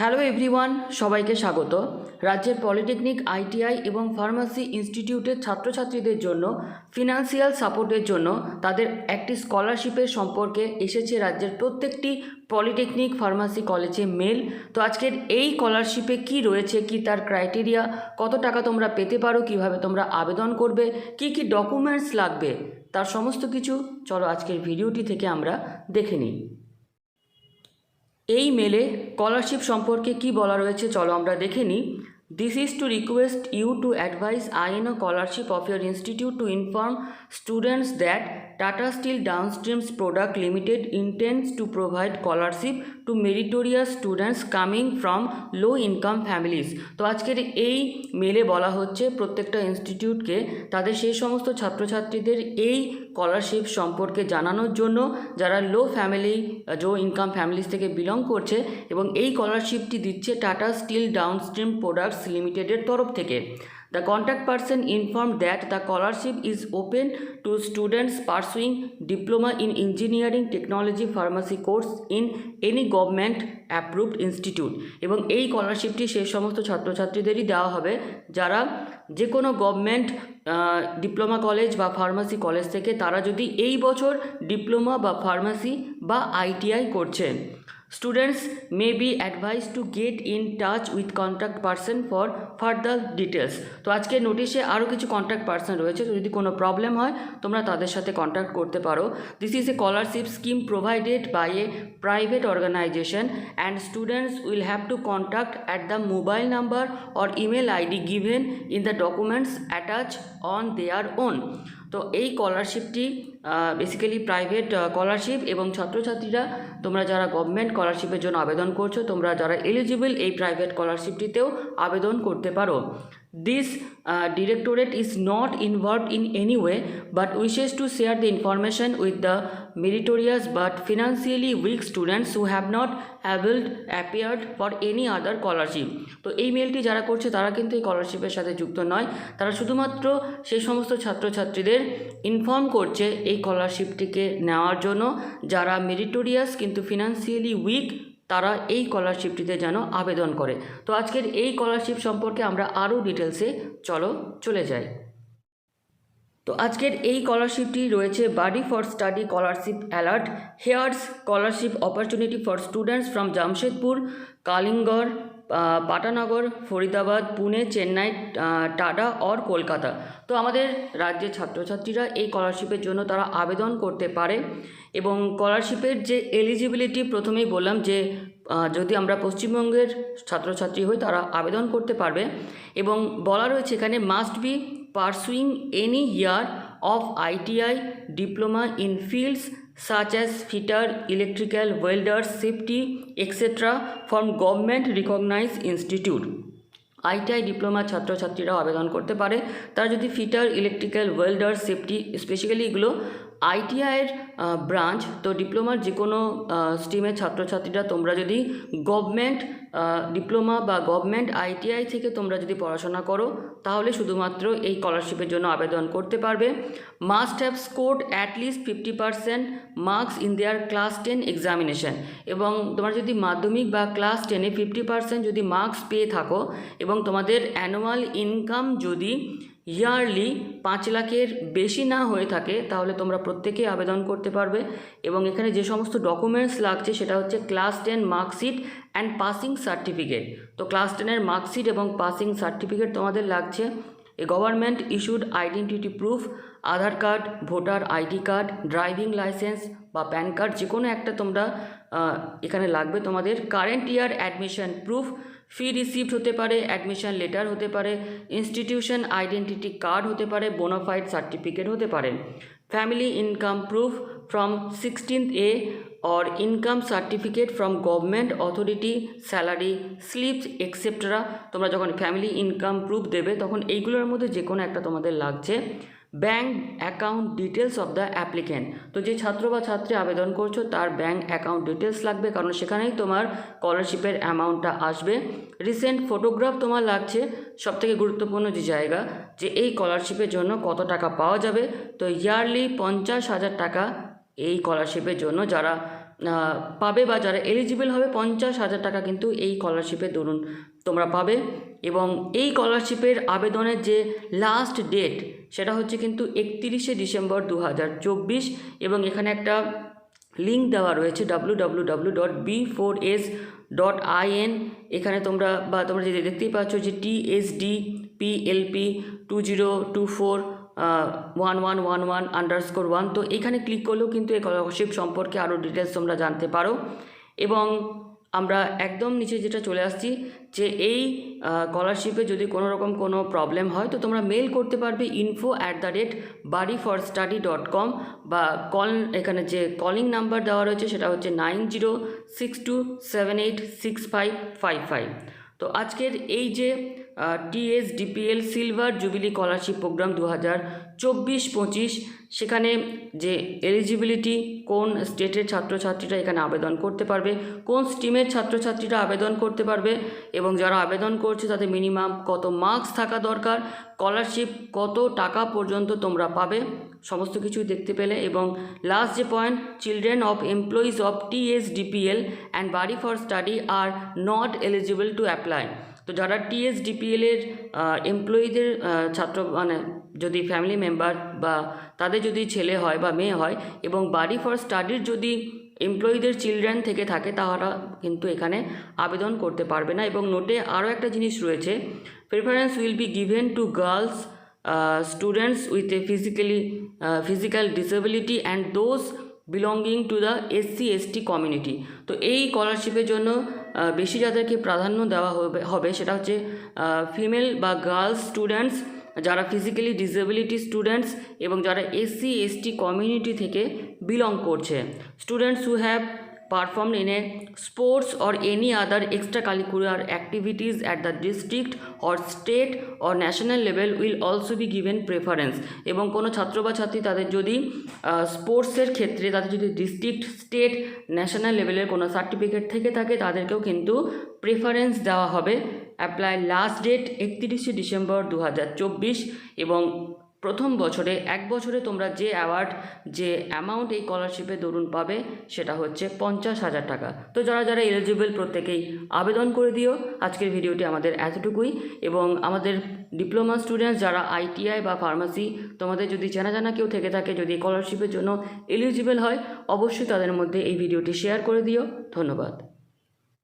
Hello everyone, সবাইকে স্বাগত। রাজ্যের পলিটেকনিক, আইটিআই এবং ফার্মাসি ইনস্টিটিউটের ছাত্রছাত্রীদের জন্য, ফিনান্সিয়াল সাপোর্টের জন্য তাদের একটি স্কলারশিপের সম্পর্কে এসেছে রাজ্যের প্রত্যেকটি পলিটেকনিক ফার্মাসি কলেজে মেল। তো আজকের এই স্কলারশিপে কি রয়েছে, কি তার ক্রাইটেরিয়া, কত টাকা তোমরা পেতে পারো, কীভাবে তোমরা আবেদন করবে, কি কি ডকুমেন্টস লাগবে, তার সমস্ত কিছু চলো আজকের ভিডিওটি থেকে আমরা দেখে নিই। এই মেলে স্কলারশিপ সম্পর্কে কি বলা রয়েছে? চলো আমরা দেখে নিই। Is to request you to advise I N scholarship of year institute to inform students that Tata Steel Downstreams Product Limited intense to provide scholarship to meritorious students coming from low income families তো আজকের এই মেলে বলা হচ্ছে প্রত্যেকটা ইনস্টিটিউটকে তাদের সেই সমস্ত ছাত্রছাত্রীদের এই স্কলারশিপ সম্পর্কে জানানোর জন্য যারা low family low income families থেকে বিলং করছে এবং এই স্কলারশিপটি দিচ্ছে টাটা স্টিল ডাউনস্ট্রিম প্রোডাক্টস কলার্স লিমিটেডের তরফ থেকে। The contact person inform that the scholarship is open to students pursuing diploma in engineering technology pharmacy course in any government approved institute এবং এই স্কলারশিপটি সেই সমস্ত ছাত্রছাত্রীদেরই দেওয়া হবে, যারা যে কোনো গভর্নমেন্ট ডিপ্লোমা কলেজ বা ফার্মাসি কলেজ থেকে তারা যদি এই বছর ডিপ্লোমা বা ফার্মাসি বা আইটিআই করছেন students may be advise to get in touch with contact person for further details তো আজকে নোটিশে আরও কিছু কন্ট্যাক্ট পার্সন রয়েছে। তো যদি কোনো প্রবলেম হয়, তোমরা তাদের সাথে কন্ট্যাক্ট করতে পারো। This is a scholarship scheme provided by a private organisation and students will have to contact at the mobile number or email ID given in the documents attach on their own তো এই স্কলারশিপটি basically private scholarship এবং ছাত্রছাত্রীরা, তোমরা যারা government স্কলারশিপের জন্য আবেদন করছ, তোমরা যারা এলিজিবল এই প্রাইভেট স্কলারশিপটিতেও আবেদন করতে পারো। This directorate is not involved in any way but wishes to share the information with the meritorious but financially weak students who have not availed appeared for any other scholarship তো এই মেলটি যারা করছে, তারা কিন্তু এই স্কলারশিপের সাথে যুক্ত নয়। তারা শুধুমাত্র সেই সমস্ত ছাত্রছাত্রীদের ইনফর্ম করছে এই স্কলারশিপটিকে নেওয়ার জন্য, যারা মেরিটোরিয়াস কিন্তু ফিনান্সিয়ালি উইক তারা এই স্কলারশিপটিতে যেন আবেদন করে। তো আজকের এই স্কলারশিপ সম্পর্কে আমরা আরও ডিটেলসে চলো চলে যাই। তো আজকের এই স্কলারশিপটি রয়েছে Buddy for Study scholarship alert here's scholarship opportunity for students from Jamshedpur Kalinganagar ah, Pantnagar, Faridabad, Pune, Chennai Tata or Kolkata. তো আমাদের রাজ্যের ছাত্রছাত্রীরা এই স্কলারশিপের জন্য তারা আবেদন করতে পারে এবং স্কলারশিপের যে এলিজিবিলিটি প্রথমেই বললাম যে যদি আমরা পশ্চিমবঙ্গের ছাত্রছাত্রী হই তারা আবেদন করতে পারবে এবং বলা রয়েছে এখানে must be pursuing any year of ITI diploma in fields such as fitter, electrical, welders, safety, etc. from government recognized institute. ITI diploma ছাত্রছাত্রীরাও আবেদন করতে পারে তারা যদি fitter electrical welder safety specially এগুলো আইটিআইয়ের ব্রাঞ্চ তো ডিপ্লোমার যে কোনো স্ট্রিমের ছাত্রছাত্রীরা তোমরা যদি গভর্নমেন্ট ডিপ্লোমা বা গভর্নমেন্ট, আইটিআই থেকে তোমরা যদি পড়াশোনা করো, তাহলে শুধুমাত্র এই স্কলারশিপের জন্য আবেদন করতে পারবে। Must have scored at least fifty percent marks in their class ten examination এবং তোমার যদি মাধ্যমিক বা ক্লাস টেনে ফিফটি পারসেন্ট যদি মার্কস পেয়ে থাকো এবং তোমাদের অ্যানুয়াল ইনকাম যদি ইয়ারলি পাঁচ লাখের বেশি না হয়ে থাকে, তাহলে তোমরা প্রত্যেকেই আবেদন করতে পারবে। এবং এখানে যে সমস্ত ডকুমেন্টস লাগছে, সেটা হচ্ছে class ten marksheet and passing certificate তো ক্লাস টেনের মার্কশিট এবং পাসিং সার্টিফিকেট তোমাদের লাগছে। A government issued identity proof Aadhaar card voter ID card driving licence বা প্যান কার্ড যে কোনো একটা তোমরা এখানে লাগবে তোমাদের। Current year admission proof fee receipt হতে পারে অ্যাডমিশন লেটার হতে পারে ইনস্টিটিউশন আইডেন্টিটি কার্ড হতে পারে বোনাফাইড সার্টিফিকেট হতে পারে। Family income proof from sixteenth A or income certificate from government authority salary slips etcetera তোমরা যখন ফ্যামিলি ইনকাম প্রুফ দেবে, তখন এইগুলোর মধ্যে যে কোনো একটা তোমাদের লাগছে। Bank account details of the applicant তো যে ছাত্র বা ছাত্রী আবেদন করছ, তার ব্যাঙ্ক অ্যাকাউন্ট ডিটেলস লাগবে, কারণ সেখানেই তোমার স্কলারশিপের অ্যামাউন্টটা আসবে। রিসেন্ট ফটোগ্রাফ তোমার লাগছে, সবথেকে গুরুত্বপূর্ণ যে জায়গা, যে এই স্কলারশিপের জন্য কত টাকা পাওয়া যাবে। তো ইয়ারলি পঞ্চাশ হাজার টাকা এই স্কলারশিপের জন্য যারা পাবে বা যারা এলিজিবল হবে পঞ্চাশ হাজার টাকা কিন্তু এই স্কলারশিপের দরুন তোমরা পাবে। এবং এই স্কলারশিপের আবেদনের যে লাস্ট ডেট সেটা হচ্ছে কিন্তু একত্রিশে ডিসেম্বর দু হাজার চব্বিশ এবং এখানে একটা লিঙ্ক দেওয়া রয়েছে W W W dot B four S dot IN এখানে তোমরা বা তোমরা যে দেখতেই পাচ্ছ যে TSD PLP two zero two four one one one one underscore one তো এখানে ক্লিক করলেও কিন্তু এই স্কলারশিপ সম্পর্কে আরও ডিটেলস তোমরা জানতে পারো। এবং আমরা একদম নিচে যেটা চলে আসছি যে এই স্কলারশিপে যদি কোনো রকম কোনো প্রবলেম হয়, তো তোমরা মেল করতে পারবে info at the rate Buddy for Study dot com বা কল এখানে যে কলিং নাম্বার দেওয়া রয়েছে সেটা হচ্ছে nine zero six two seven eight six five five five তো আজকের এই যে TS DPL silver jubilee scholarship programme দু হাজার চব্বিশ পঁচিশ। সেখানে যে এলিজিবিলিটি কোন স্টেটের ছাত্রছাত্রীরা এখানে আবেদন করতে পারবে, কোন স্ট্রিমের ছাত্রছাত্রীরা আবেদন করতে পারবে এবং যারা আবেদন করছে তাদের মিনিমাম কত মার্কস থাকা দরকার স্কলারশিপ কত টাকা পর্যন্ত তোমরা পাবে, সমস্ত কিছুই দেখতে পেলে এবং লাস্ট যে point children of employees of TS DPL and Buddy for Study are not eligible to apply তো যারা টিএস ডিপিএলের এমপ্লয়ীদের ছাত্র মানে যদি ফ্যামিলি মেম্বার বা তাদের যদি ছেলে হয় বা মেয়ে হয় এবং বাড়ি ফর স্টাডির যদি এমপ্লয়ীদের চিলড্রেন থেকে থাকে তারা কিন্তু এখানে আবেদন করতে পারবে না। এবং নোটে আরও একটা জিনিস রয়েছে preference will be given to girls students with a physically physical disability and those belonging to the SC ST community তো এই স্কলারশিপের জন্য বেশি যাদেরকে প্রাধান্য দেওয়া হবে হবে সেটা হচ্ছে ফিমেল বা গার্লস স্টুডেন্টস যারা ফিজিক্যালি ডিসেবিলিটি স্টুডেন্টস এবং যারা এসসি এসটি কমিউনিটি থেকে বিলং করছে। Students who have perform in sports or any other extra curricular activities at the district or state or national level will also be given preference এবং কোনো ছাত্র বা ছাত্রী তাদের যদি স্পোর্টসের ক্ষেত্রে তাদের যদি ডিস্ট্রিক্ট স্টেট ন্যাশনাল লেভেলের কোনো সার্টিফিকেট থেকে থাকে, তাদেরকেও কিন্তু প্রেফারেন্স দেওয়া হবে। অ্যাপ্লাই লাস্ট ডেট একত্রিশে ডিসেম্বর দু হাজার চব্বিশ এবং প্রথম বছরে, এক বছরে তোমরা যে অ্যাওয়ার্ড যে অ্যামাউন্ট এই স্কলারশিপে দরুন পাবে, সেটা হচ্ছে পঞ্চাশ হাজার টাকা। তো যারা যারা এলিজিবল প্রত্যেকেই আবেদন করে দিও। আজকের ভিডিওটি আমাদের এতটুকুই। এবং আমাদের ডিপ্লোমা স্টুডেন্টস যারা আইটিআই বা ফার্মাসি তোমাদের যদি চেনা জানা কেউ থেকে থাকে, যদি স্কলারশিপের জন্য এলিজিবল হয়, অবশ্যই তাদের মধ্যে এই ভিডিওটি শেয়ার করে দিও। ধন্যবাদ।